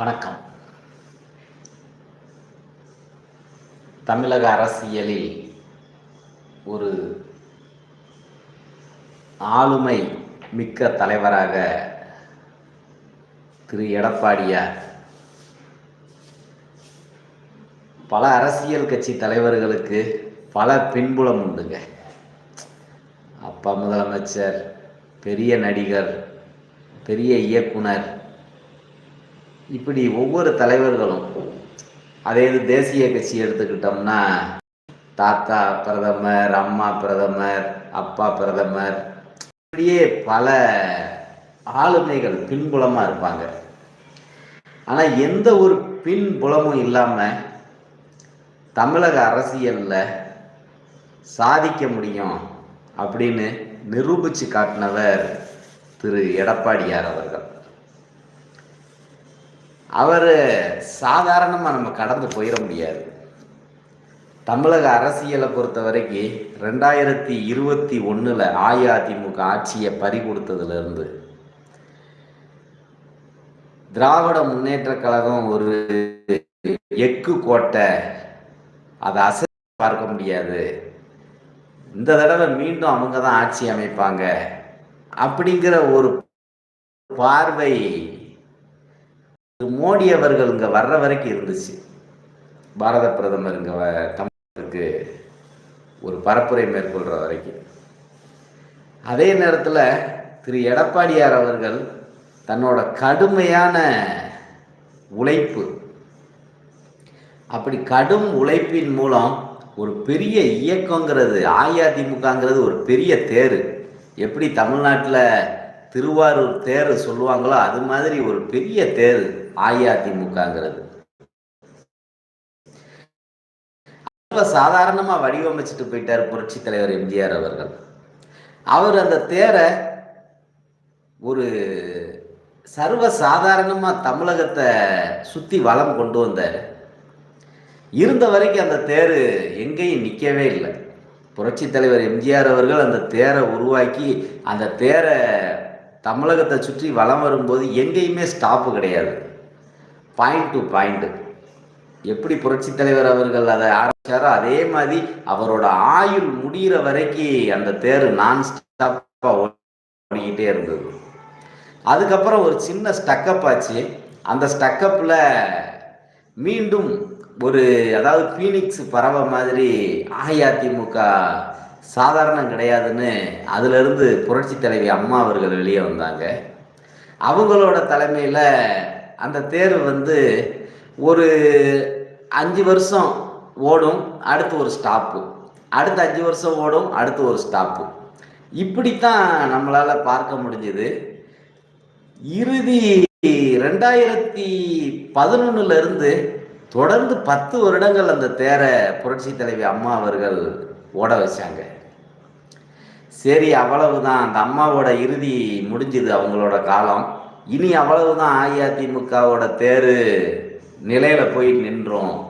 வணக்கம். தமிழக அரசியலில் ஒரு ஆளுமை மிக்க தலைவராக திரு எடப்பாடியார் பல அரசியல் கட்சி தலைவர்களுக்கு பல பின்புலம் உண்டுங்க. அப்பா முதலமைச்சர் பெரிய நடிகர் பெரிய இயக்குனர் இப்படி ஒவ்வொரு தலைவர்களும் அதே இது தேசிய கட்சி எடுத்துக்கிட்டோம்னா தாத்தா பிரதமர் அம்மா பிரதமர் அப்பா பிரதமர் இப்படியே பல ஆளுமைகள் பின்புலமாக இருப்பாங்க. ஆனால் எந்த ஒரு பின்புலமும் இல்லாமல் தமிழக அரசியலில் சாதிக்க முடியும் அப்படின்னு நிரூபித்து காட்டினவர் திரு எடப்பாடியார் அவர்கள். அவர் சாதாரணமாக நம்ம கடந்து போயிட முடியாது. தமிழக அரசியலை பொறுத்த வரைக்கும் ரெண்டாயிரத்தி இருபத்தி ஒன்றில் அஇஅதிமுக ஆட்சியை பறி கொடுத்ததுலேருந்து திராவிட முன்னேற்ற கழகம் ஒரு எக்கு கோட்டை அதை அசை பார்க்க முடியாது. இந்த தடவை மீண்டும் அவங்க தான் ஆட்சி அமைப்பாங்க. அப்படிங்கிற ஒரு பார்வை மோடி அவர்கள் இங்கே வர்ற வரைக்கும் இருந்துச்சு. பாரத பிரதமர் இங்கே தமிழகத்துக்கு ஒரு பரப்புரை மேற்கொள்கிற வரைக்கும். அதே நேரத்தில் திரு எடப்பாடியார் அவர்கள் தன்னோட கடுமையான உழைப்பு. அப்படி கடும் உழைப்பின் மூலம் ஒரு பெரிய இயக்கங்கிறது அஇஅதிமுகங்கிறது ஒரு பெரிய தேர். எப்படி தமிழ்நாட்டில் திருவாரூர் தேர் சொல்லுவாங்களோ அது மாதிரி ஒரு பெரிய தேர். அஇஅதிமுகங்கிறது. சாதாரணமா சாதாரணமாக வடிவமைச்சிட்டு போயிட்டார் புரட்சி தலைவர் எம்ஜிஆர் அவர்கள். அவர் அந்த தேரை ஒரு சர்வ சாதாரணமா தமிழகத்தை சுத்தி வளம் கொண்டு வந்தார். இருந்த வரைக்கும் அந்த தேர் எங்கேயும் நிற்கவே இல்லை. புரட்சி தலைவர் எம்ஜிஆர் அவர்கள் அந்த தேரை உருவாக்கி அந்த தேரை தமிழகத்தை சுற்றி வளம் வரும்போது எங்கேயுமே ஸ்டாப்பு கிடையாது. பாயிண்ட் டு பாயிண்ட் எப்படி புரட்சி தலைவர் அவர்கள் அதை ஆரம்பிச்சாரோ அதே மாதிரி அவரோட ஆயுள் முடிகிற வரைக்கும் அந்த தேர் நான் ஸ்டாப்பாக ஓடிக்கிட்டே இருந்தது. அதுக்கப்புறம் ஒரு சின்ன ஸ்டக்கப் ஆச்சு. அந்த ஸ்டக்கப்பில் மீண்டும் ஒரு அதாவது பீனிக்ஸ் பறவை மாதிரி அஇஅதிமுக சாதாரணம் கிடையாதுன்னு அதிலிருந்து புரட்சி தலைவி அம்மா அவர்கள் வெளியே வந்தாங்க. அவங்களோட தலைமையில் அந்த தேர்வு வந்து ஒரு அஞ்சு வருஷம் ஓடும் அடுத்து ஒரு ஸ்டாப்பு அடுத்த அஞ்சு வருஷம் ஓடும் அடுத்து ஒரு ஸ்டாப்பு இப்படித்தான் நம்மளால் பார்க்க முடிஞ்சது. இறுதி ரெண்டாயிரத்தி பதினொன்னுலேருந்து தொடர்ந்து பத்து வருடங்கள் அந்த தேரை புரட்சி தலைவி அம்மா அவர்கள் ஓட வச்சாங்க. சரி அவ்வளவுதான். அந்த அம்மாவோட இறுதி முடிஞ்சுது அவங்களோட காலம். இனி அவ்வளவுதான் அஇஅதிமுகவோட தேர் நிலையில போய் நின்றோம்.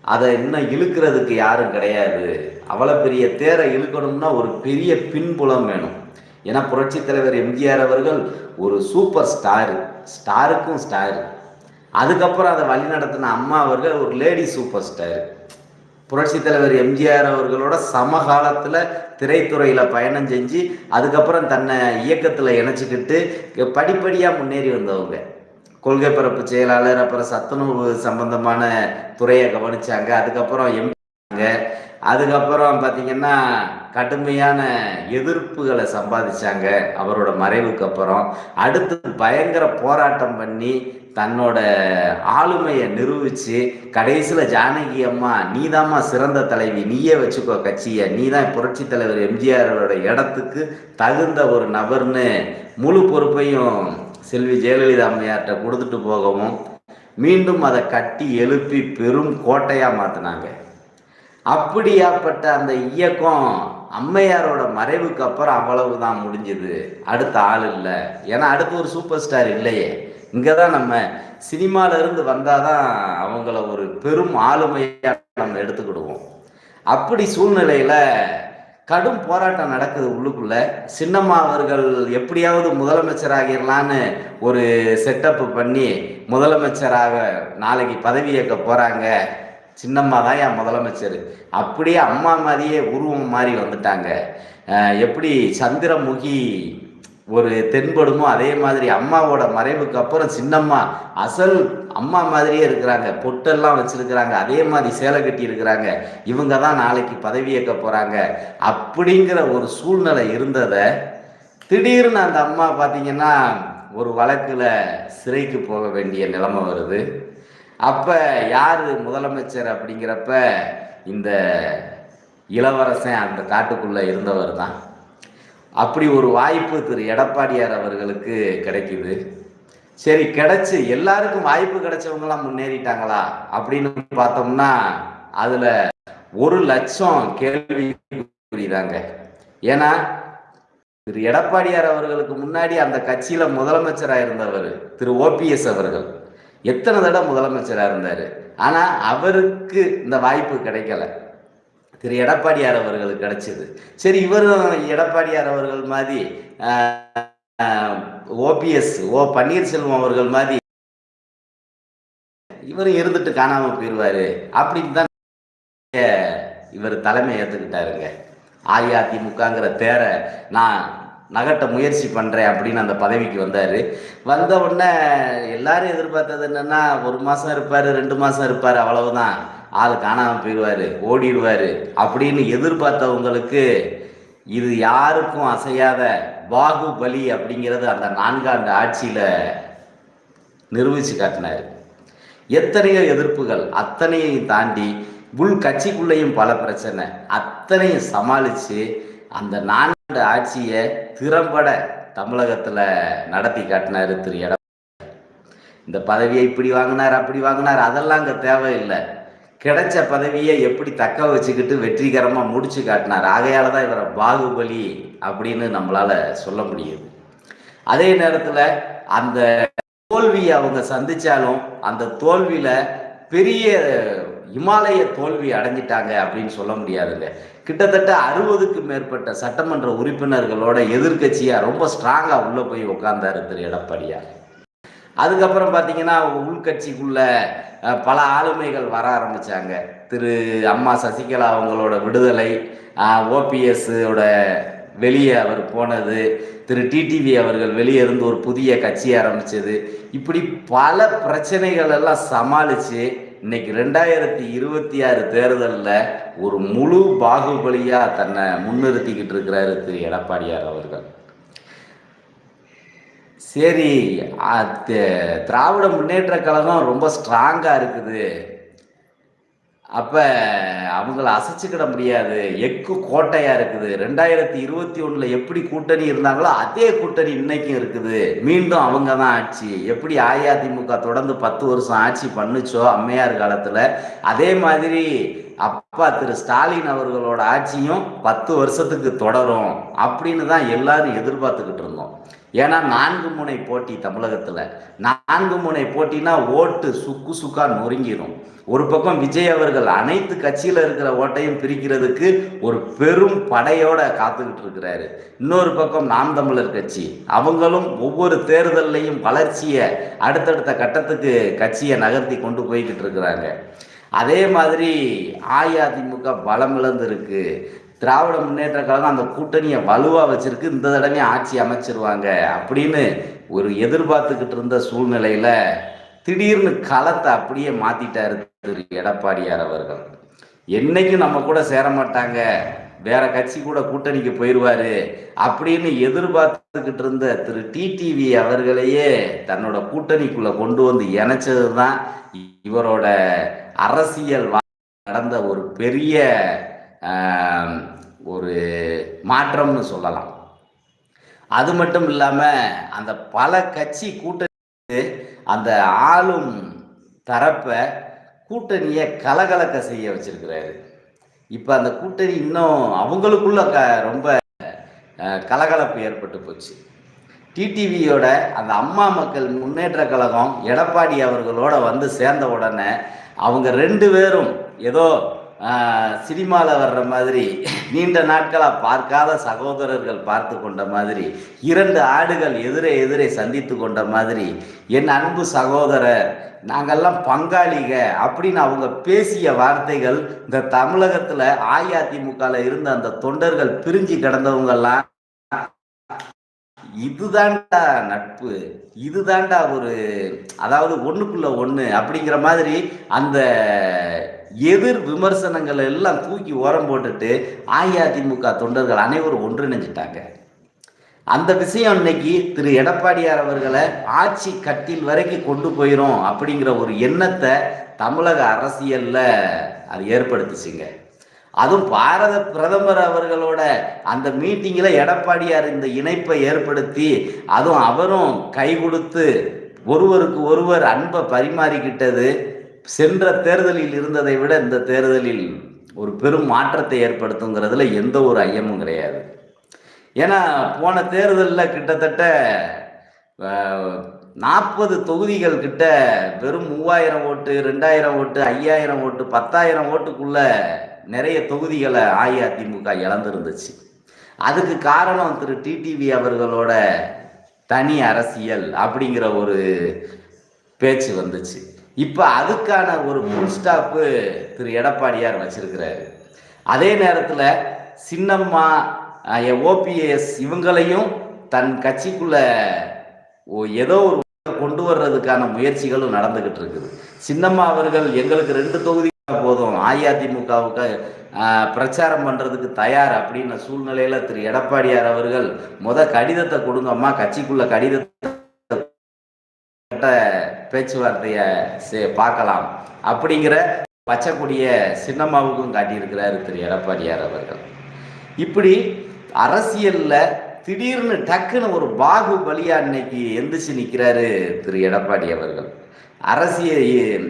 அதை இன்னும் இழுக்கிறதுக்கு யாரும் கிடையாது. அவ்வளோ பெரிய தேரை இழுக்கணும்னா ஒரு பெரிய பின்புலம் வேணும். ஏன்னா புரட்சி தலைவர் எம்ஜிஆர் அவர்கள் ஒரு சூப்பர் ஸ்டார். ஸ்டாருக்கும் ஸ்டார். அதுக்கப்புறம் அதை வழி நடத்தின அம்மா அவர்கள் ஒரு லேடி சூப்பர் ஸ்டார். புரட்சி தலைவர் எம்ஜிஆர் அவர்களோட சமகாலத்தில் திரைத்துறையில் பயணம் செஞ்சு அதுக்கப்புறம் தன்னை இயக்கத்தில் இணைச்சிக்கிட்டு படிப்படியாக முன்னேறி வந்தவங்க. கொள்கை பரப்பு செயலாளர் அப்புறம் சத்துணவு சம்பந்தமான துறையை கவனிச்சாங்க. அதுக்கப்புறம் எம் அதுக்கப்புறம் பார்த்தீங்கன்னா கடுமையான எதிர்ப்புகளை சம்பாதிச்சாங்க. அவரோட மறைவுக்கு அப்புறம். அடுத்து பயங்கர போராட்டம் பண்ணி தன்னோட ஆளுமையை நிரூபித்து கடைசியில் ஜானகி அம்மா நீதாம்மா சிறந்த தலைவி. நீயே வச்சுக்கோ கட்சியை. நீ தான் புரட்சி தலைவர் எம்ஜிஆரோட இடத்துக்கு தகுந்த ஒரு நபர்னு முழு பொறுப்பையும் செல்வி ஜெயலலிதா அம்மையார்கிட்ட கொடுத்துட்டு போகவும் மீண்டும் அதை கட்டி எழுப்பி பெரும் கோட்டையாக மாற்றினாங்க அப்படியாப்பட்ட அந்த இயக்கம் அம்மையாரோட மறைவுக்கு அப்புறம் அவ்வளவு தான் முடிஞ்சது. அடுத்த ஆள் இல்லை. ஏன்னா அடுத்து ஒரு சூப்பர் ஸ்டார் இல்லையே. இங்கே தான் நம்ம சினிமாவிலேருந்து வந்தால் தான் அவங்கள ஒரு பெரும் ஆளுமையாக நம்ம எடுத்துக்கிடுவோம். அப்படி சூழ்நிலையில் கடும் போராட்டம் நடக்குது உள்ளுக்குள்ள. சின்னம்மா அவர்கள் எப்படியாவது முதலமைச்சராகிடலான்னு ஒரு செட்டப் பண்ணி முதலமைச்சராக நாளைக்கு பதவி ஏற்க போகிறாங்க சின்னம்மா தான் என் முதலமைச்சர். அப்படியே அம்மா மாதிரியே உருவம் மாதிரி வந்துட்டாங்க. எப்படி சந்திரமுகி ஒரு தென்படுமோ அதே மாதிரி அம்மாவோட மறைவுக்கு அப்புறம் சின்னம்மா அசல் அம்மா மாதிரியே இருக்கிறாங்க. பொட்டெல்லாம் வச்சிருக்கிறாங்க. அதே மாதிரி சேலை கட்டி இருக்கிறாங்க. இவங்க தான் நாளைக்கு பதவி ஏற்க போறாங்க. அப்படிங்கிற ஒரு சூழ்நிலை இருந்ததை திடீர்னு அந்த அம்மா பார்த்தீங்கன்னா ஒரு வழக்கில் சிறைக்கு போக வேண்டிய நிலைமை வருது. அப்போ யார் முதலமைச்சர் அப்படிங்கிறப்ப இந்த இளவரசன் அந்த காட்டுக்குள்ளே இருந்தவர் தான். அப்படி ஒரு வாய்ப்பு திரு எடப்பாடியார் அவர்களுக்கு கிடைக்குது. சரி கிடைச்சு எல்லாருக்கும் வாய்ப்பு கிடைச்சவங்களாம் முன்னேறிட்டாங்களா? அப்படின்னு பார்த்தோம்னா அதுல ஒரு லட்சம் கேள்வி புரியுதாங்க. ஏன்னா திரு எடப்பாடியார் அவர்களுக்கு முன்னாடி அந்த கட்சியில முதலமைச்சராக இருந்தவர் திரு ஓபிஎஸ் அவர்கள். எத்தனை தடவை முதலமைச்சராக இருந்தார். ஆனால் அவருக்கு இந்த வாய்ப்பு கிடைக்கல. திரு எடப்பாடியார் அவர்களுக்கு கிடைச்சது. சரி இவரும் எடப்பாடியார் அவர்கள் மாதிரி ஓபிஎஸ் ஓ பன்னீர்செல்வம் அவர்கள் மாதிரி இவரும் இருந்துட்டு காணாம போயிடுவாரு அப்படின்னு தான் இவர் தலைமை ஏத்துக்கிட்டாருங்க. அஇஅதிமுகங்கிற தேரை நான் நகட்ட முயற்சி பண்றேன் அப்படின்னு அந்த பதவிக்கு வந்தாரு. வந்த உடனே எல்லாரும் எதிர்பார்த்தது என்னன்னா ஒரு மாசம் இருப்பாரு ரெண்டு மாசம் இருப்பாரு அவ்வளவுதான். ஆள் காணாமல் போயிடுவாரு ஓடிடுவார். அப்படின்னு எதிர்பார்த்தவங்களுக்கு இது யாருக்கும் அசையாத பாகுபலி அப்படிங்கிறது அந்த நான்காண்டு ஆட்சியில் நிரூபித்து காட்டினார். எத்தனையோ எதிர்ப்புகள் அத்தனையும் தாண்டி உள் கட்சிக்குள்ளேயும் பல பிரச்சனை. அத்தனையும் சமாளித்து அந்த நான்கு ஆட்சியை திறம்பட தமிழகத்தில் நடத்தி காட்டினார் திரு எடப்பாடி. இந்த பதவியை இப்படி வாங்கினார் அப்படி வாங்கினார் அதெல்லாம் அங்கே தேவையில்லை. கிடைச்ச பதவியை எப்படி தக்க வச்சுக்கிட்டு வெற்றிகரமாக முடிச்சு காட்டினார்? ஆகையால் தான் இவரை பாகுபலி அப்படின்னு நம்மளால் சொல்ல முடியுது. அதே நேரத்தில் அந்த தோல்வியை அவங்க சந்தித்தாலும் அந்த தோல்வியில் பெரிய இமாலய தோல்வி அடைஞ்சிட்டாங்க அப்படின்னு சொல்ல முடியாதுங்க. கிட்டத்தட்ட அறுபதுக்கு மேற்பட்ட சட்டமன்ற உறுப்பினர்களோட எதிர்க்கட்சியா ரொம்ப ஸ்ட்ராங்கா உள்ள போய் உட்கார்ந்தாரு திரு எடப்பாடியார். அதுக்கப்புறம் பார்த்தீங்கன்னா உள்கட்சிக்குள்ள பல ஆளுமைகள் வர ஆரம்பித்தாங்க திரு அம்மா சசிகலா அவங்களோட விடுதலை ஓபிஎஸ்ஸோட வெளியே அவர் போனது திரு டிடிவி அவர்கள் வெளியே இருந்து ஒரு புதிய கட்சி ஆரம்பித்தது இப்படி பல பிரச்சனைகள் எல்லாம் சமாளித்து இன்னைக்கு ரெண்டாயிரத்தி இருபத்தி ஆறு தேர்தலில் ஒரு முழு பாகுபலியாக தன்னை முன்னிறுத்திக்கிட்டு இருக்கிறாரு திரு எடப்பாடியார் அவர்கள். சரி அது திராவிட முன்னேற்ற கழகம் ரொம்ப ஸ்ட்ராங்காக இருக்குது. அப்போ அவங்கள அசைச்சிக்கிட முடியாது. எக்கு கோட்டையாக இருக்குது. ரெண்டாயிரத்தி இருபத்தி ஒன்றில் எப்படி கூட்டணி இருந்தாங்களோ அதே கூட்டணி இன்றைக்கும் இருக்குது. மீண்டும் அவங்க தான் ஆட்சி. எப்படி அஇஅதிமுக தொடர்ந்து பத்து வருஷம் ஆட்சி பண்ணுச்சோ அம்மையார் காலத்தில் அதே மாதிரி அப்பா திரு ஸ்டாலின் அவர்களோட ஆட்சியும் பத்து வருஷத்துக்கு தொடரும் அப்படின்னு தான் எல்லாரும் எதிர்பார்த்துக்கிட்டு இருந்தோம். ஏன்னா நான்கு முனை போட்டி தமிழகத்தில். நான்கு முனை போட்டினா ஓட்டு சுக்கு சுக்கா நொறுங்கிடும் ஒரு பக்கம் விஜய் அவர்கள் அனைத்து கட்சியில் இருக்கிற ஓட்டையும் பிரிக்கிறதுக்கு ஒரு பெரும் படையோட காத்துக்கிட்டு இருக்கிறாரு. இன்னொரு பக்கம் நாம் தமிழர் கட்சி. அவங்களும் ஒவ்வொரு தேர்தல்லையும் வளர்ச்சியை அடுத்தடுத்த கட்டத்துக்கு கட்சியை நகர்த்தி கொண்டு போய்கிட்டு இருக்கிறாங்க. அதே மாதிரி அஇஅதிமுக பலம் இழந்திருக்கு. திராவிட முன்னேற்ற கழகம் அந்த கூட்டணியை வலுவாக வச்சிருக்கு இந்த தடவை ஆட்சி அமைச்சிருவாங்க அப்படின்னு ஒரு எதிர்பார்த்துக்கிட்டு இருந்த சூழ்நிலையில திடீர்னு களத்தை அப்படியே மாத்திட்டாரு திரு எடப்பாடியார் அவர்கள். என்னைக்கும் நம்ம கூட சேர மாட்டாங்க வேற கட்சி கூட கூட்டணிக்கு போயிடுவாரு அப்படின்னு எதிர்பார்த்துக்கிட்டு இருந்த திரு டிடிவி அவர்களையே தன்னோட கூட்டணிக்குள்ள கொண்டு வந்து இணைச்சது தான் இவரோட அரசியல் வா- நடந்த ஒரு பெரிய ஒரு மாற்றம்னு சொல்லலாம். அது மட்டும் இல்லாமல் அந்த பல கட்சி கூட்டணி அந்த ஆளும் தரப்பை கூட்டணியை கலகலக்க செய்ய வச்சிருக்கிறாரு. இப்போ அந்த கூட்டணி இன்னும் அவங்களுக்குள்ள க ரொம்ப கலகலப்பு ஏற்பட்டு போச்சு. டிடிவியோட அந்த அம்மா மக்கள் முன்னேற்ற கழகம் எடப்பாடி அவர்களோட வந்து சேர்ந்த உடனே அவங்க ரெண்டு பேரும் ஏதோ சினிமாவில் வர்ற மாதிரி நீண்ட நாட்களாக பார்க்காத சகோதரர்கள் பார்த்து கொண்ட மாதிரி இரண்டு ஆடுகள் எதிரே எதிரே சந்தித்து கொண்ட மாதிரி என் அன்பு சகோதரர் நாங்கள்லாம் பங்காளிக அப்படின்னு அவங்க பேசிய வார்த்தைகள் இந்த தமிழகத்தில் அஇஅதிமுகவில் இருந்த அந்த தொண்டர்கள் பிரிஞ்சு கிடந்தவங்கெல்லாம் இதுதான்டா நட்பு இதுதான்டா ஒரு அதாவது ஒண்ணுக்குள்ள ஒண்ணு அப்படிங்கிற மாதிரி அந்த எதிர் விமர்சனங்கள் எல்லாம் தூக்கி ஓரம் போட்டுட்டு அஇஅதிமுக தொண்டர்கள் அனைவரும் ஒன்றிணைஞ்சிட்டாங்க. அந்த விஷயம் இன்னைக்கு திரு எடப்பாடியார் அவர்களை ஆட்சி கட்டில் வரைக்கும் கொண்டு போயிடும் அப்படிங்கிற ஒரு எண்ணத்தை தமிழக அரசியல்ல அது ஏற்படுத்துச்சுங்க. அதுவும் பாரத பிரதமர் அவர்களோட அந்த மீட்டிங்கில் எடப்பாடியார் இந்த இணைப்பை ஏற்படுத்தி அதுவும் அவரும் கை கொடுத்து ஒருவருக்கு ஒருவர் அன்பை பரிமாறிக்கிட்டது. சென்ற தேர்தலில் இருந்ததை விட இந்த தேர்தலில் ஒரு பெரும் மாற்றத்தை ஏற்படுத்துங்கிறதுல எந்த ஒரு ஐயமும் கிடையாது. ஏன்னா போன தேர்தலில் கிட்டத்தட்ட நாற்பது தொகுதிகள் கிட்ட வெறும் மூவாயிரம் ஓட்டு ரெண்டாயிரம் ஓட்டு ஐயாயிரம் ஓட்டு பத்தாயிரம் ஓட்டுக்குள்ள நிறைய தொகுதிகளை அஇஅதிமுக இழந்திருந்துச்சு. அதுக்கு காரணம் திரு டிடிவி அவர்களோட தனி அரசியல் அப்படிங்கிற ஒரு பேச்சு வந்துச்சு. இப்போ அதுக்கான ஒரு ஃபுல் ஸ்டாப்பு திரு எடப்பாடியார் வச்சிருக்கிறாரு. அதே நேரத்தில் சின்னம்மா ஓபிஎஸ் இவங்களையும் தன் கட்சிக்குள்ள ஏதோ ஒரு கொண்டு வர்றதுக்கான முயற்சிகளும் நடந்துகிட்டு இருக்குது. சின்னம்மா அவர்கள் எங்களுக்கு ரெண்டு தொகுதி போதும். அஇஅதிமுகவுக்கு பிரச்சாரம் பண்ணுறதுக்கு தயார் அப்படின்ன சூழ்நிலையில் திரு. எடப்பாடியார் அவர்கள் முத கடிதத்தை கொடுங்கம்மா கட்சிக்குள்ள கடிதத்தை பேச்சுவார்த்தையை பார்க்கலாம் அப்படிங்கிற பச்சைக்கூடிய சின்னம்மாவுக்கும் காட்டியிருக்கிறார் திரு. எடப்பாடியார் அவர்கள். இப்படி அரசியலில் திடீர்னு டக்குன்னு ஒரு பாகுபலியா இன்னைக்கு எந்திரிச்சு நிற்கிறாரு திரு. எடப்பாடி அவர்கள். அரசியல்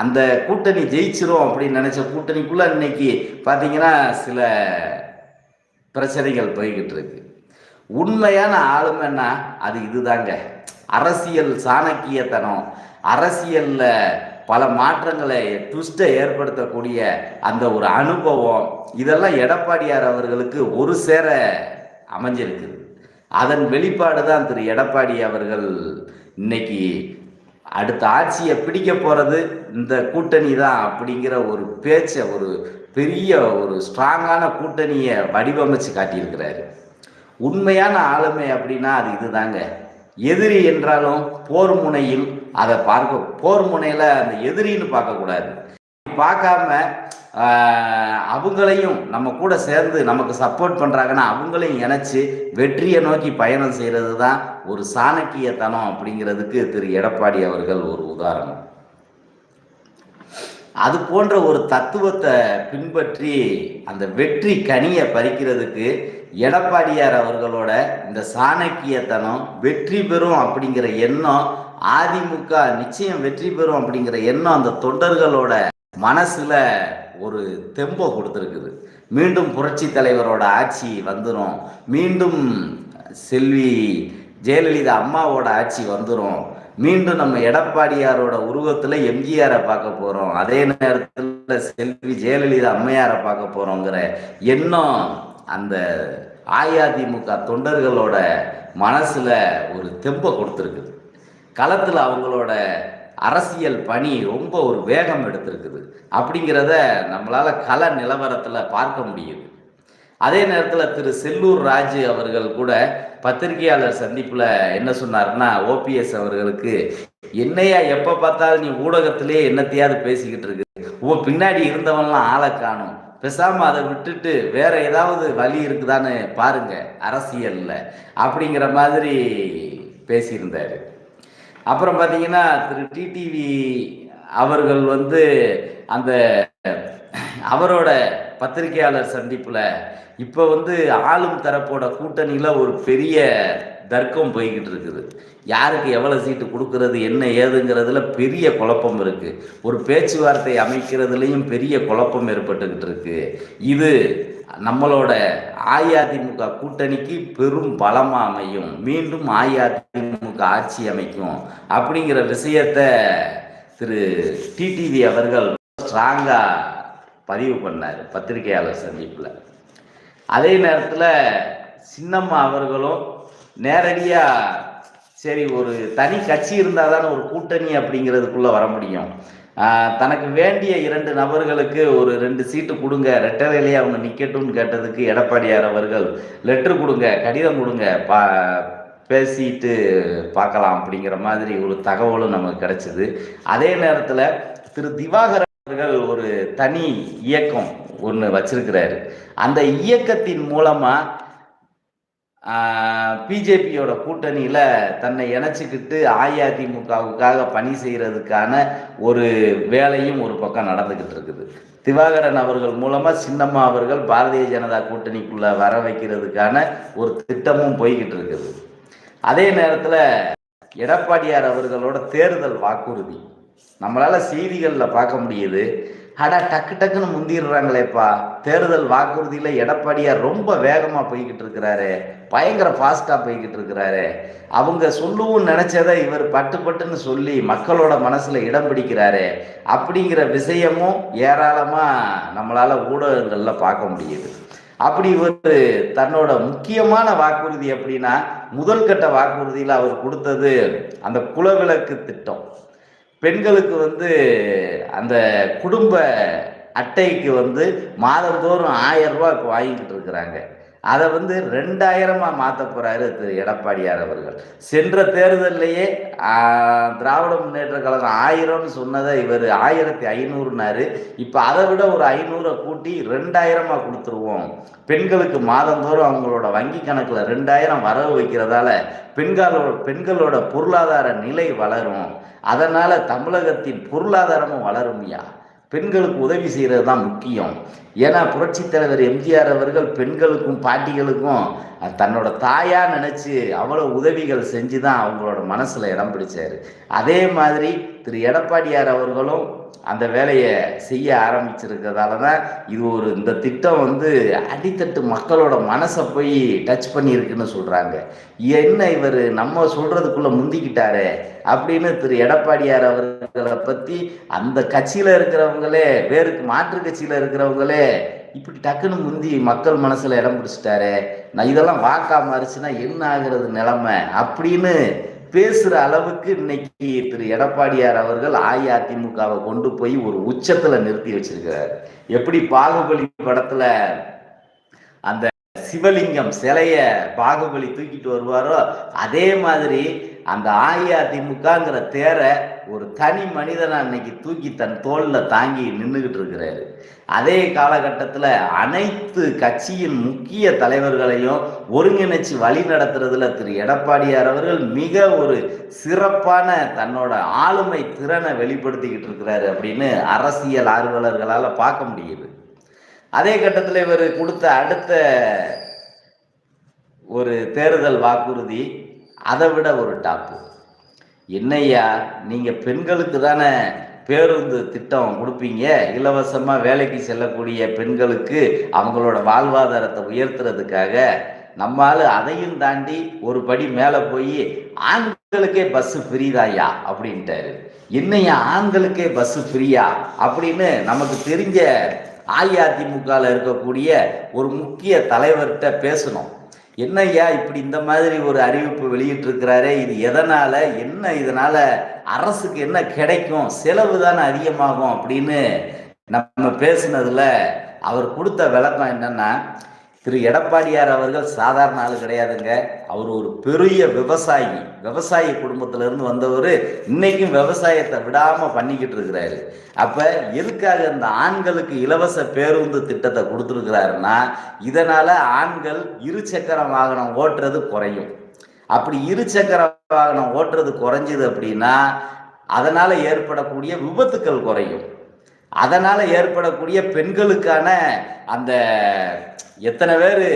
அந்த கூட்டணி ஜெயிச்சிரும் அப்படின்னு நினச்ச கூட்டணிக்குள்ளே இன்னைக்கு பார்த்தீங்கன்னா சில பிரச்சனைகள் போய்கிட்டு இருக்கு. உண்மையான ஆளுமைன்னா அது இதுதாங்க. அரசியல் சாணக்கியத்தனம் அரசியலில் பல மாற்றங்களை ட்விஸ்ட்டை ஏற்படுத்தக்கூடிய அந்த ஒரு அனுபவம் இதெல்லாம் எடப்பாடியார் அவர்களுக்கு ஒரு சேர அமைஞ்சிருக்குது அதன் வெளிப்பாடு தான் திரு எடப்பாடி அவர்கள் இன்னைக்கு அடுத்த ஆட்சியை பிடிக்க போகிறது இந்த கூட்டணி தான் அப்படிங்கிற ஒரு பேச்சை ஒரு பெரிய ஒரு ஸ்ட்ராங்கான கூட்டணியை வடிவமைச்சு காட்டியிருக்கிறாரு. உண்மையான ஆளுமை அப்படின்னா அது இதுதாங்க. எதிரி என்றாலும் போர் முனையில் அதை பார்க்க போர் முனையில் அந்த எதிரின்னு பார்க்கக்கூடாது. பார்க்காம அவங்களையும் நம்ம கூட சேர்ந்து நமக்கு சப்போர்ட் பண்ணுறாங்கன்னா அவங்களையும் இணைச்சி வெற்றியை நோக்கி பயணம் செய்கிறது தான் ஒரு சாணக்கியத்தனம் அப்படிங்கிறதுக்கு திரு. எடப்பாடி அவர்கள் ஒரு உதாரணம். அது போன்ற ஒரு தத்துவத்தை பின்பற்றி அந்த வெற்றி கனியை பறிக்கிறதுக்கு எடப்பாடியார் அவர்களோட இந்த சாணக்கியத்தனம் வெற்றி பெறும் அப்படிங்கிற எண்ணம் அதிமுக நிச்சயம் வெற்றி பெறும் அப்படிங்கிற எண்ணம் அந்த தொண்டர்களோட மனசுல ஒரு தெம்பை கொடுத்துருக்குது. மீண்டும் புரட்சி தலைவரோட ஆட்சி வந்துடும் மீண்டும் செல்வி ஜெயலலிதா அம்மாவோட ஆட்சி வந்துடும் மீண்டும் நம்ம எடப்பாடியாரோட உருவத்தில் எம்ஜிஆரை பார்க்க போகிறோம் அதே நேரத்தில் செல்வி ஜெயலலிதா அம்மையாரை பார்க்க போகிறோங்கிற எண்ணம் அந்த அஇஅதிமுக தொண்டர்களோட மனசில் ஒரு தெம்பை கொடுத்துருக்குது. களத்தில் அவங்களோட அரசியல் பணி ரொம்ப ஒரு வேகம் எடுத்திருக்குது. அப்படிங்கிறத நம்மளால் கள நிலவரத்தில் பார்க்க முடியுது. அதே நேரத்தில் திரு செல்லூர் ராஜு அவர்கள் கூட பத்திரிகையாளர் சந்திப்பில் என்ன சொன்னார்னா ஓபிஎஸ் அவர்களுக்கு என்னையா எப்போ பார்த்தாலும் நீ ஊடகத்திலே என்னத்தையாவது பேசிக்கிட்டு இருக்கு. உன் பின்னாடி இருந்தவன்லாம் ஆளை காணும். பேசாமல் அதை விட்டுட்டு வேற ஏதாவது வழி இருக்குதான்னு பாருங்க அரசியலில். அப்படிங்கிற மாதிரி பேசியிருந்தாரு. அப்புறம் பார்த்தீங்கன்னா திரு டிடிவி அவர்கள் வந்து அந்த அவரோட பத்திரிகையாளர் சந்திப்பில் இப்போ வந்து ஆளும் தரப்போட கூட்டணியில் ஒரு பெரிய தர்க்கம் போய்கிட்டு இருக்குது. யாருக்கு எவ்வளோ சீட்டு கொடுக்கறது என்ன ஏதுங்கிறதுல பெரிய குழப்பம் இருக்குது ஒரு பேச்சுவார்த்தை அமைக்கிறதுலையும் பெரிய குழப்பம் ஏற்பட்டுக்கிட்டு இருக்கு. இது நம்மளோட அஇஅதிமுக கூட்டணிக்கு பெரும் பலமாக அமையும். மீண்டும் அஇஅதிமுக ஆட்சி அமைக்கும் அப்படிங்கிற விஷயத்த திரு டிடிவி அவர்கள் ஸ்ட்ராங்காக பதிவு பண்ணார் பத்திரிகையாளர் சந்திப்பில். அதே நேரத்தில் சின்னம்மா அவர்களும் நேரடியாக சரி ஒரு தனி கட்சி இருந்தால் தானே ஒரு கூட்டணி அப்படிங்கிறதுக்குள்ளே வர முடியும். தனக்கு வேண்டிய இரண்டு நபர்களுக்கு ஒரு ரெண்டு சீட்டு கொடுங்க ரெட்டரையிலேயே அவங்க நிற்கட்டும்னு கேட்டதுக்கு எடப்பாடியார் அவர்கள் லெட்ரு கொடுங்க கடிதம் கொடுங்க பா பேசிட்டு பார்க்கலாம் அப்படிங்கிற மாதிரி ஒரு தகவலும் நமக்கு கிடைச்சிது. அதே நேரத்தில் திரு திவாகர் அவர்கள் ஒரு தனி இயக்கம் ஒன்று வச்சிருக்கிறாரு. அந்த இயக்கத்தின் மூலமாக பிஜேபியோட கூட்டணியில் தன்னை இணைச்சிக்கிட்டு அஇஅதிமுகவுக்காக பணி செய்கிறதுக்கான ஒரு வேலையும் ஒரு பக்கம் நடந்துக்கிட்டு இருக்குது. திவாகரன் அவர்கள் மூலமாக சின்னம்மா அவர்கள் பாரதிய ஜனதா கூட்டணிக்குள்ளே வர வைக்கிறதுக்கான ஒரு திட்டமும் போய்கிட்டு இருக்குது. அதே நேரத்தில் எடப்பாடியார் அவர்களோட தேர்தல் வாக்குறுதி. நம்மளால் செய்திகளில் பார்க்க முடியுது. அடா டக்கு டக்குன்னு முந்திடுறாங்களேப்பா. தேர்தல் வாக்குறுதியில் எடப்பாடியார் ரொம்ப வேகமாக போய்கிட்டு இருக்கிறாரு. பயங்கர ஃபாஸ்ட்டாக போய்கிட்டு இருக்கிறாரு. அவங்க சொல்லவும் நினச்சதை இவர் பட்டு பட்டுன்னு சொல்லி மக்களோட மனசில் இடம் பிடிக்கிறாரு. அப்படிங்கிற விஷயமும் ஏராளமாக நம்மளால் ஊடகங்களில் பார்க்க முடியுது. அப்படி ஒரு தன்னோட முக்கியமான வாக்குறுதி அப்படின்னா முதல் கட்ட வாக்குறுதியில் அவர் கொடுத்தது அந்த குலவிளக்கு திட்டம். பெண்களுக்கு வந்து அந்த குடும்ப அட்டைக்கு வந்து மாதந்தோறும் ஆயிரம் ரூபா இப்போ வாங்கிக்கிட்டு இருக்கிறாங்க. அதை வந்து ரெண்டாயிரமாக மாற்ற போகிறாரு திரு எடப்பாடியார் அவர்கள். சென்ற தேர்தல்லையே திராவிட முன்னேற்ற கழகம் ஆயிரம்னு சொன்னதை இவர் ஆயிரத்தி ஐநூறுனாரு. இப்போ அதை விட ஒரு ஐநூறை கூட்டி ரெண்டாயிரமாக கொடுத்துருவோம். பெண்களுக்கு மாதந்தோறும் அவங்களோட வங்கி கணக்கில் ரெண்டாயிரம் வரவு வைக்கிறதால பெண்களோட பெண்களோட பொருளாதார நிலை வளரும். அதனால் தமிழகத்தின் பொருளாதாரமும் வளரும்யா. பெண்களுக்கு உதவி செய்கிறது தான் முக்கியம். ஏன்னா புரட்சித் தலைவர் எம்ஜிஆர் அவர்கள் பெண்களுக்கும் பாட்டிகளுக்கும் தன்னோட தாயா நினைச்சு அவ்வளோ உதவிகள் செஞ்சு தான் அவங்களோட மனசில் இடம் பிடிச்சார். அதே மாதிரி திரு எடப்பாடியார் அவர்களும் அந்த வேலையை செய்ய ஆரம்பிச்சிருக்கிறதால தான் இது ஒரு இந்த திட்டம் வந்து அடித்தட்டு மக்களோட மனசை போய் டச் பண்ணியிருக்குன்னு சொல்கிறாங்க என்ன இவர் நம்ம சொல்கிறதுக்குள்ளே முந்திக்கிட்டாரே அப்படின்னு திரு எடப்பாடியார் அவர்களை பற்றி அந்த கட்சியில் இருக்கிறவங்களே வேறு மாற்று கட்சியில் இருக்கிறவங்களே இப்படி டக்குன்னு முந்தி மக்கள் மனசுல இடம் பிடிச்சிட்டாரு நான் இதெல்லாம் வாக்கா மாறிச்சுன்னா என்ன ஆகுறது நிலைமை? அப்படின்னு பேசுற அளவுக்கு இன்னைக்கு திரு எடப்பாடியார் அவர்கள் அஇஅதிமுகவை கொண்டு போய் ஒரு உச்சத்துல நிறுத்தி வச்சிருக்கிறார். எப்படி பாகுபலி படத்துல அந்த சிவலிங்கம் சிலைய பாகுபலி தூக்கிட்டு வருவாரோ அதே மாதிரி அந்த அஇஅதிமுகங்கிற தேரை ஒரு தனி மனிதனை அன்னைக்கு தூக்கி தன் தோளில் தாங்கி நின்றுகிட்டு இருக்கிறாரு. அதே காலகட்டத்தில் அனைத்து கட்சியின் முக்கிய தலைவர்களையும் ஒருங்கிணைச்சு வழி நடத்துறதுல திரு எடப்பாடியார் அவர்கள் மிக ஒரு சிறப்பான தன்னோட ஆளுமை திறனை வெளிப்படுத்திக்கிட்டு இருக்கிறாரு அப்படின்னு அரசியல் ஆர்வலர்களால் பார்க்க முடியுது. அதே கட்டத்தில் இவர் கொடுத்த அடுத்த ஒரு தேர்தல் வாக்குறுதி அதை விட ஒரு டாப்பு என்னய்யா நீங்கள் பெண்களுக்கு தானே பேருந்து திட்டம் கொடுப்பீங்க? இலவசமாக வேலைக்கு செல்லக்கூடிய பெண்களுக்கு அவங்களோட வாழ்வாதாரத்தை உயர்த்துறதுக்காக நம்மால் அதையும் தாண்டி ஒரு படி மேலே போய் ஆண்களுக்கே பஸ்ஸு ஃப்ரீதாயா அப்படின்ட்டாரு. என்னையா ஆண்களுக்கே பஸ்ஸு ஃப்ரீயா? அப்படின்னு நமக்கு தெரிஞ்ச அஇஅதிமுகவில் இருக்கக்கூடிய ஒரு முக்கிய தலைவர்கிட்ட பேசணும். என்னய்யா இப்படி இந்த மாதிரி ஒரு அறிவிப்பு வெளியிட்டிருக்கிறாரே? இது எதனால? என்ன இதனால அரசுக்கு என்ன கிடைக்கும்? செலவு தானே அதிகமாகும் அப்படின்னு நம்ம பேசுனதுல அவர் கொடுத்த விளக்கம் என்னன்னா திரு எடப்பாடியார் அவர்கள் சாதாரண ஆள் கிடையாதுங்க. அவர் ஒரு பெரிய விவசாயி. விவசாய குடும்பத்திலிருந்து வந்தவர் இன்னைக்கும் விவசாயத்தை விடாமல் பண்ணிக்கிட்டு இருக்கிறாரு. அப்போ எதுக்காக இந்த ஆண்களுக்கு இலவச பேருந்து திட்டத்தை கொடுத்துருக்கிறாருன்னா இதனால் ஆண்கள் இருசக்கர வாகனம் ஓட்டுறது குறையும். அப்படி இருசக்கர வாகனம் ஓட்டுறது குறைஞ்சது அப்படின்னா அதனால் ஏற்படக்கூடிய விபத்துக்கள் குறையும். அதனால் ஏற்படக்கூடிய பெண்களுக்கான அந்த எத்தனை பேர்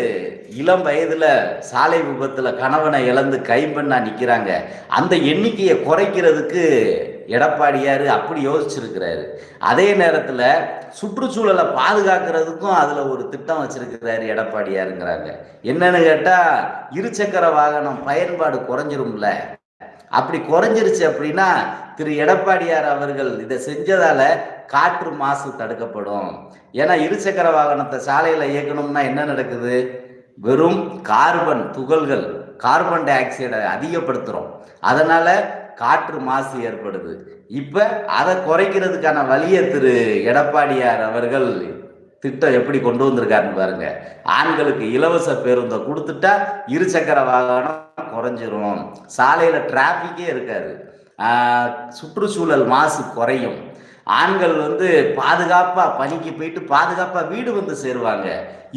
இளம் வயதில் சாலை விபத்தில் கணவனை இழந்து கைம்பெண்ணா நிற்கிறாங்க அந்த எண்ணிக்கையை குறைக்கிறதுக்கு எடப்பாடியார் அப்படி யோசிச்சிருக்கிறாரு. அதே நேரத்தில் சுற்றுச்சூழலை பாதுகாக்கிறதுக்கும் அதில் ஒரு திட்டம் வச்சிருக்கிறாரு எடப்பாடியாருங்கிறாங்க. என்னன்னு கேட்டால் இருசக்கர வாகனம் பயன்பாடு குறைஞ்சிரும்ல. அப்படி குறைஞ்சிருச்சு அப்படின்னா திரு எடப்பாடியார் அவர்கள் இதை செஞ்சதால காற்று மாசு தடுக்கப்படும். ஏன்னா இருசக்கர வாகனத்தை சாலையில் இயக்கணும்னா என்ன நடக்குது? வெறும் கார்பன் துகள்கள் கார்பன் டை ஆக்சைடை அதிகப்படுத்துகிறோம் அதனால் காற்று மாசு ஏற்படுது. இப்போ அதை குறைக்கிறதுக்கான வழியை திரு எடப்பாடியார் அவர்கள் திட்டம் எப்படி கொண்டு வந்திருக்காருன்னு பாருங்க. ஆண்களுக்கு இலவச பேருந்தை கொடுத்துட்டா இருசக்கர வாகனம் குறைஞ்சிரும். சாலையில் டிராஃபிக்கே இருக்காது. சுற்றுச்சூழல் மாசு குறையும். ஆண்கள் வந்து பாதுகாப்பாக பணிக்கு போயிட்டு பாதுகாப்பாக வீடு வந்து சேருவாங்க.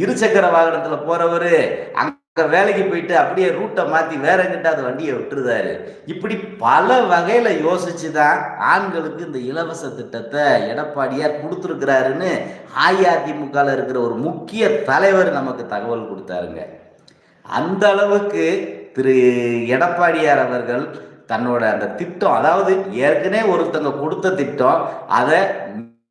இருசக்கர வாகனத்தில் போகிறவர் அங்கே வேலைக்கு போயிட்டு அப்படியே ரூட்டை மாற்றி வேற எங்கிட்ட அது வண்டியை விட்டுருதாரு. இப்படி பல வகையில் யோசிச்சு தான் ஆண்களுக்கு இந்த இலவச திட்டத்தை எடப்பாடியார் கொடுத்துருக்கிறாருன்னு அஇஅதிமுகவில் இருக்கிற ஒரு முக்கிய தலைவர் நமக்கு தகவல் கொடுத்தாருங்க. அந்த அளவுக்கு திரு எடப்பாடியார் அவர்கள் தன்னோட அந்த திட்டம் அதாவது ஏற்கனவே ஒருத்தங்க கொடுத்த திட்டம் அதை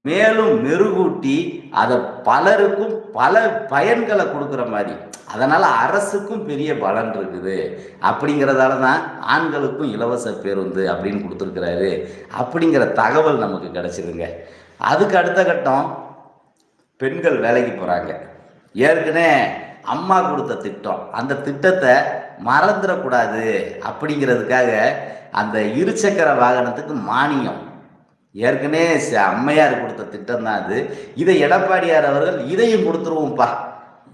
மேலும் மெருகூட்டி அதை பலருக்கும் பல பயன்களை கொடுக்குற மாதிரி. அதனால அரசுக்கும் பெரிய பலன் இருக்குது. அப்படிங்கிறதால தான் ஆண்களுக்கும் இலவச பேருந்து அப்படின்னு கொடுத்துருக்குறாரு. அப்படிங்கிற தகவல் நமக்கு கிடச்சிதுங்க அதுக்கு அடுத்த கட்டம் பெண்கள் வேலைக்கு போகிறாங்க ஏற்கனவே அம்மா கொடுத்த திட்டம். அந்த திட்டத்தை மறந்துடக்கூடாது. அப்படிங்கிறதுக்காக அந்த இருசக்கர வாகனத்துக்கு மானியம். ஏற்கனவே ச- அம்மையார் கொடுத்த திட்டம் தான் அது. இதை எடப்பாடியார் அவர்கள் இதையும் கொடுத்துருவோம்ப்பா.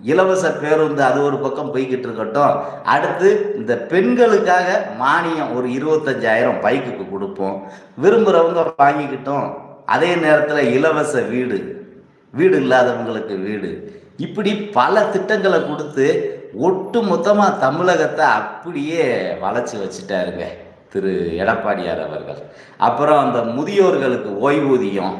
இலவச பேருந்து அது ஒரு பக்கம் போய்கிட்டு இருக்கட்டும். அடுத்து இந்த பெண்களுக்காக மானியம் ஒரு இருபத்தஞ்சாயிரம் பைக்குக்கு கொடுப்போம். விரும்புகிறவங்க வாங்கிக்கிட்டோம். அதே நேரத்தில் இலவச வீடு. வீடு இல்லாதவங்களுக்கு வீடு. இப்படி பல திட்டங்களை கொடுத்து ஒட்டு மொத்தமாக தமிழகத்தை அப்படியே வளைச்சி வச்சுட்டாருங்க திரு எடப்பாடியார் அவர்கள். அப்புறம் அந்த முதியோர்களுக்கு ஓய்வூதியம்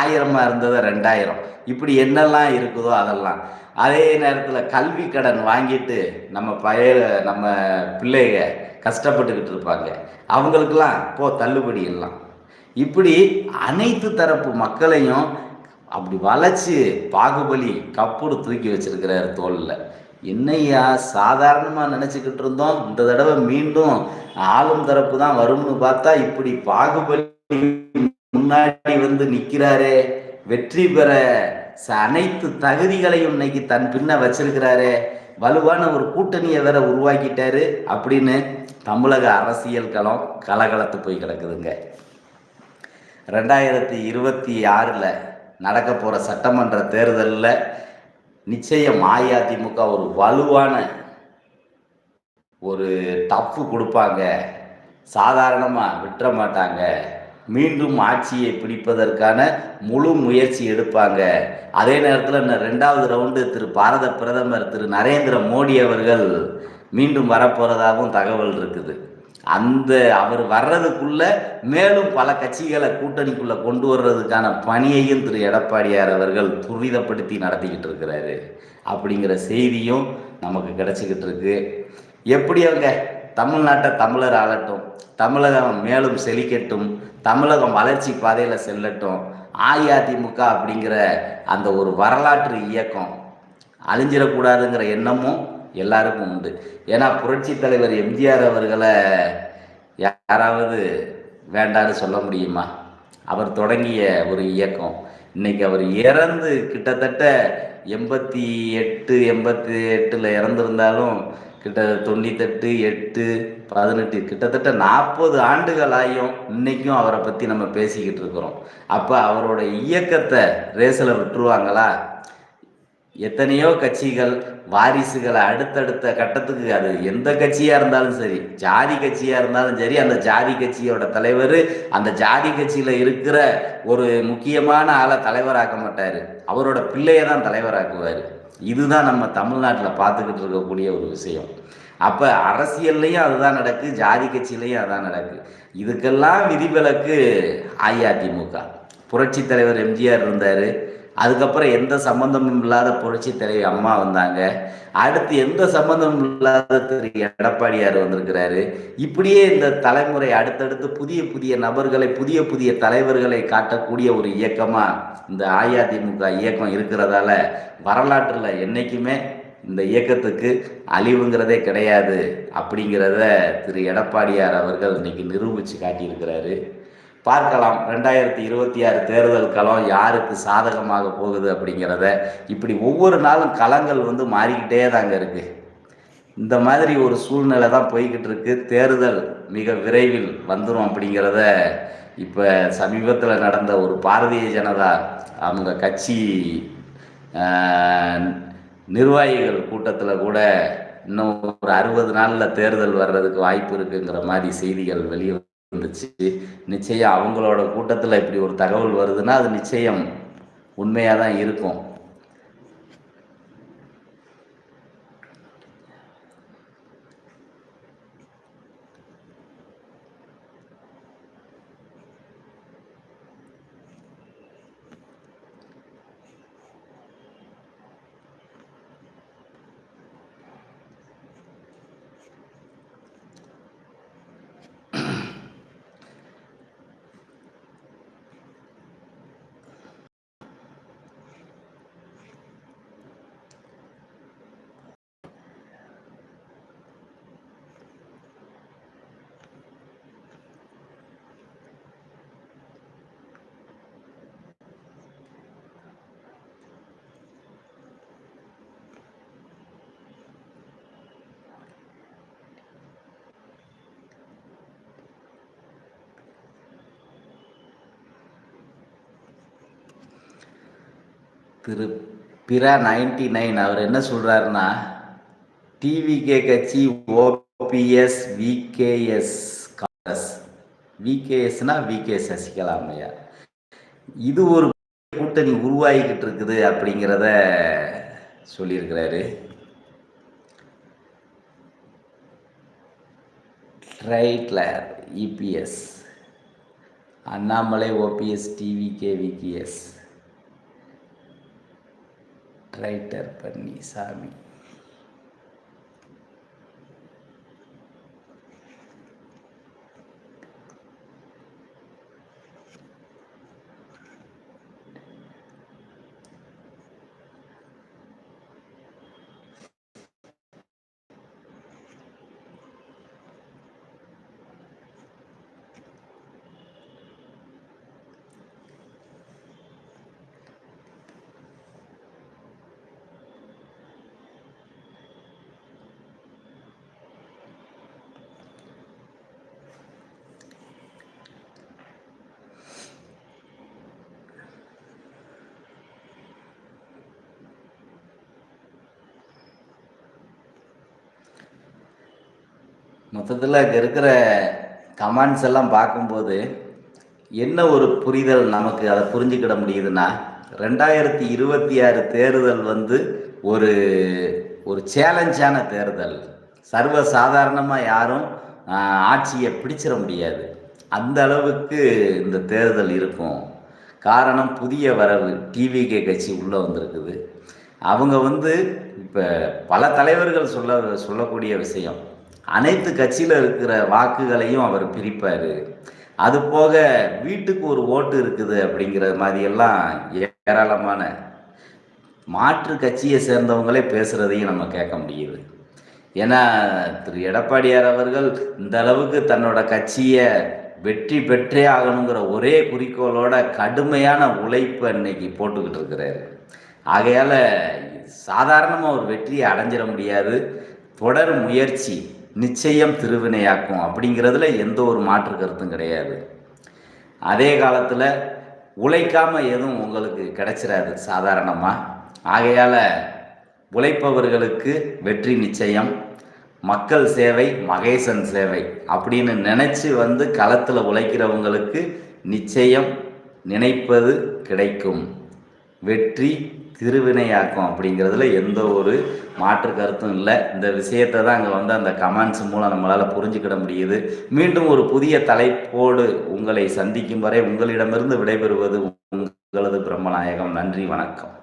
ஆயிரமாக இருந்தது ரெண்டாயிரம். இப்படி என்னெல்லாம் இருக்குதோ அதெல்லாம். அதே நேரத்தில் கல்வி கடன் வாங்கிட்டு நம்ம பய நம்ம பிள்ளைங்க கஷ்டப்பட்டுக்கிட்டு இருப்பாங்க. அவங்களுக்கெல்லாம் போ தள்ளுபடி எல்லாம். இப்படி அனைத்து தரப்பு மக்களையும் அப்படி வளைச்சு பாகுபலி கப்புடு தூக்கி வச்சிருக்கிறார் தோலில் என்னையா சாதாரணமாக நினச்சிக்கிட்டு இருந்தோம். இந்த தடவை மீண்டும் ஆளும் தரப்பு தான் வரும்னு பார்த்தா இப்படி பாகுபலி முன்னாடி வந்து நிற்கிறாரே வெற்றி பெற ச- அனைத்து தகுதிகளையும் இன்னைக்கு தன் பின்ன வச்சிருக்கிறாரே. வலுவான ஒரு கூட்டணியை வேற உருவாக்கிட்டாரு அப்படின்னு தமிழக அரசியல் களம் கலகலத்து போய் கிடக்குதுங்க. ரெண்டாயிரத்தி இருபத்தி ஆறில் நடக்க போகிற சட்டமன்ற தேர்தலில் நிச்சயம் அஇஅதிமுக ஒரு வலுவான ஒரு டஃப்பு கொடுப்பாங்க. சாதாரணமாக விட்டுற மாட்டாங்க. மீண்டும் ஆட்சியை பிடிப்பதற்கான முழு முயற்சி எடுப்பாங்க. அதே நேரத்தில் இந்த ரெண்டாவது ரவுண்டு திரு பாரத பிரதமர் திரு நரேந்திர மோடி அவர்கள் மீண்டும் வரப்போகிறதாகவும் தகவல் இருக்குது. அந்த அவர் வர்றதுக்குள்ள மேலும் பல கட்சிகளை கூட்டணிக்குள்ள கொண்டு வர்றதுக்கான பணியையும் திரு எடப்பாடியார் அவர்கள் துரிதப்படுத்தி நடத்திக்கிட்டு இருக்கிறாரு. அப்படிங்கிற செய்தியும் நமக்கு கிடைச்சிக்கிட்டு இருக்கு. எப்படி அவங்க தமிழ்நாட்டை தமிழர் ஆளட்டும் தமிழகம் மேலும் செழிக்கட்டும் தமிழகம் வளர்ச்சி பாதையில் செல்லட்டும் அஇஅதிமுக அப்படிங்கிற அந்த ஒரு வரலாற்று இயக்கம் அழிஞ்சிடக்கூடாதுங்கிற எண்ணமும் எல்லாருக்கும் உண்டு. ஏன்னா புரட்சி தலைவர் எம்ஜிஆர் அவர்களை யாராவது வேண்டான்னு சொல்ல முடியுமா? அவர் தொடங்கிய ஒரு இயக்கம். இன்னைக்கு அவர் இறந்து கிட்டத்தட்ட எண்பத்தி எட்டு எண்பத்தி எட்டில் இறந்துருந்தாலும் கிட்ட தொண்ணூத்தெட்டு எட்டு பதினெட்டு கிட்டத்தட்ட நாற்பது ஆண்டுகள் ஆகியும் இன்னைக்கும் அவரை பற்றி நம்ம பேசிக்கிட்டு இருக்கிறோம். அப்போ அவரோட இயக்கத்தை ரேஸில் விட்டுருவாங்களா? எத்தனையோ கட்சிகள் வாரிசுகளை அடுத்தடுத்த கட்டத்துக்கு அது எந்த கட்சியாக இருந்தாலும் சரி ஜாதி கட்சியாக இருந்தாலும் சரி அந்த ஜாதி கட்சியோட தலைவர் அந்த ஜாதி கட்சியில் இருக்கிற ஒரு முக்கியமான ஆளை தலைவராக்க மாட்டார். அவரோட பிள்ளையை தான் தலைவராக்குவார். இதுதான் நம்ம தமிழ்நாட்டில் பார்த்துக்கிட்டு இருக்கக்கூடிய ஒரு விஷயம். அப்போ அரசியல்லையும் அதுதான் நடக்கு ஜாதி கட்சியிலையும் அதான் நடக்கு. இதுக்கெல்லாம் விதிவிலக்கு அஇஅதிமுக. புரட்சி தலைவர் எம்ஜிஆர் இருந்தார். அதுக்கப்புறம் எந்த சம்பந்தமும் இல்லாத புரட்சி தலைவி அம்மா வந்தாங்க. அடுத்து எந்த சம்பந்தமும் இல்லாத திரு எடப்பாடியார் வந்திருக்கிறாரு. இப்படியே இந்த தலைமுறை அடுத்தடுத்து புதிய புதிய நபர்களை புதிய புதிய தலைவர்களை காட்டக்கூடிய ஒரு இயக்கமா இந்த அஇஅதிமுக இயக்கம் இருக்கிறதால வரலாற்றில் என்னைக்குமே இந்த இயக்கத்துக்கு அழிவுங்கிறதே கிடையாது. அப்படிங்கிறத திரு எடப்பாடியார் அவர்கள் இன்னைக்கு நிரூபித்து காட்டியிருக்கிறாரு. பார்க்கலாம். ரெண்டாயிரத்தி இருபத்தி ஆறு தேர்தல் களம் யாருக்கு சாதகமாக போகுது அப்படிங்கிறத இப்படி ஒவ்வொரு நாளும் களங்கள் வந்து மாறிக்கிட்டே தாங்க இருக்குது இந்த மாதிரி ஒரு சூழ்நிலை தான் போய்கிட்டு இருக்கு. தேர்தல் மிக விரைவில் வந்துடும் அப்படிங்கிறத இப்போ சமீபத்தில் நடந்த ஒரு பாரதிய ஜனதா அவங்க கட்சி நிர்வாகிகள் கூட்டத்தில் கூட இன்னும் ஒரு அறுபது நாளில் தேர்தல் வர்றதுக்கு வாய்ப்பு இருக்குங்கிற மாதிரி செய்திகள் வெளியே வந்துச்சு நிச்சயம் அவங்களோட கூட்டத்தில் இப்படி ஒரு தகவல் வருதுன்னா அது நிச்சயம் உண்மையாக தான் இருக்கும். திரு பிரா நைன்டி நைன் அவர் என்ன சொல்றாருன்னா டிவிகே கட்சி ஓபிஎஸ் விகேஎஸ் காங்கிரஸ். விகேஎஸ்னா விகே சசிகலா அம்மையா. இது ஒரு கூட்டணி உருவாகிக்கிட்டு இருக்குது அப்படிங்கிறத சொல்லியிருக்கிறாரு. ரைட்ல இபிஎஸ் அண்ணாமலை ஓபிஎஸ் டிவிகே விகேஎஸ் ரைட்டர் பன்னீசாமி மொத்தத்தில் இங்கே இருக்கிற கமெண்ட்ஸ் எல்லாம் பார்க்கும்போது என்ன ஒரு புரிதல் நமக்கு அதை புரிஞ்சுக்கிட முடியுதுன்னா ரெண்டாயிரத்தி இருபத்தி ஆறு தேர்தல் வந்து ஒரு ஒரு சேலஞ்சான தேர்தல். சர்வ சாதாரணமாக யாரும் ஆட்சியை பிடிச்சிட முடியாது. அந்த அளவுக்கு இந்த தேர்தல் இருக்கும். காரணம் புதிய வரவு டிவிகே கட்சி உள்ளே வந்திருக்குது. அவங்க வந்து இப்போ பல தலைவர்கள் சொல்ல சொல்லக்கூடிய விஷயம். அனைத்து கட்சியில் இருக்கிற வாக்குகளையும் அவர் பிரிப்பார். அது போக வீட்டுக்கு ஒரு ஓட்டு இருக்குது அப்படிங்கிற மாதிரியெல்லாம் ஏராளமான மாற்று கட்சியை சேர்ந்தவங்களே பேசுகிறதையும் நம்ம கேட்க முடியுது. ஏன்னா திரு. எடப்பாடியார் அவர்கள் இந்த அளவுக்கு தன்னோட கட்சியை வெற்றி பெற்றே ஆகணுங்கிற ஒரே குறிக்கோளோட கடுமையான உழைப்பு இன்னைக்கு போட்டுக்கிட்டு இருக்கிறாரு. ஆகையால் சாதாரணமாக ஒரு வெற்றியை அடைஞ்சிட முடியாது. தொடர் முயற்சி. நிச்சயம் திருவினையாக்கும் அப்படிங்கிறதுல எந்த ஒரு மாற்று கருத்தும் கிடையாது. அதே காலத்தில் உழைக்காம எதுவும் உங்களுக்கு கிடைச்சிடாது சாதாரணமாக ஆகையால் உழைப்பவர்களுக்கு வெற்றி நிச்சயம் மக்கள் சேவை மகேசன் சேவை அப்படின்னு நினச்சி வந்து களத்தில் உழைக்கிறவங்களுக்கு நிச்சயம் நினைப்பது கிடைக்கும். வெற்றி திருவினையாக்கும் அப்படிங்கிறதுல எந்த ஒரு மாற்று கருத்தும் இல்லை. இந்த விஷயத்தை தான் அங்கே வந்து அந்த கமெண்ட்ஸ் மூலம் நம்மளால் புரிஞ்சுக்கிட முடியுது. மீண்டும் ஒரு புதிய தலைப்போடு உங்களை சந்திக்கும் வரை உங்களிடமிருந்து விடைபெறுவது உங்களது பிரம்மநாயகம். நன்றி வணக்கம்.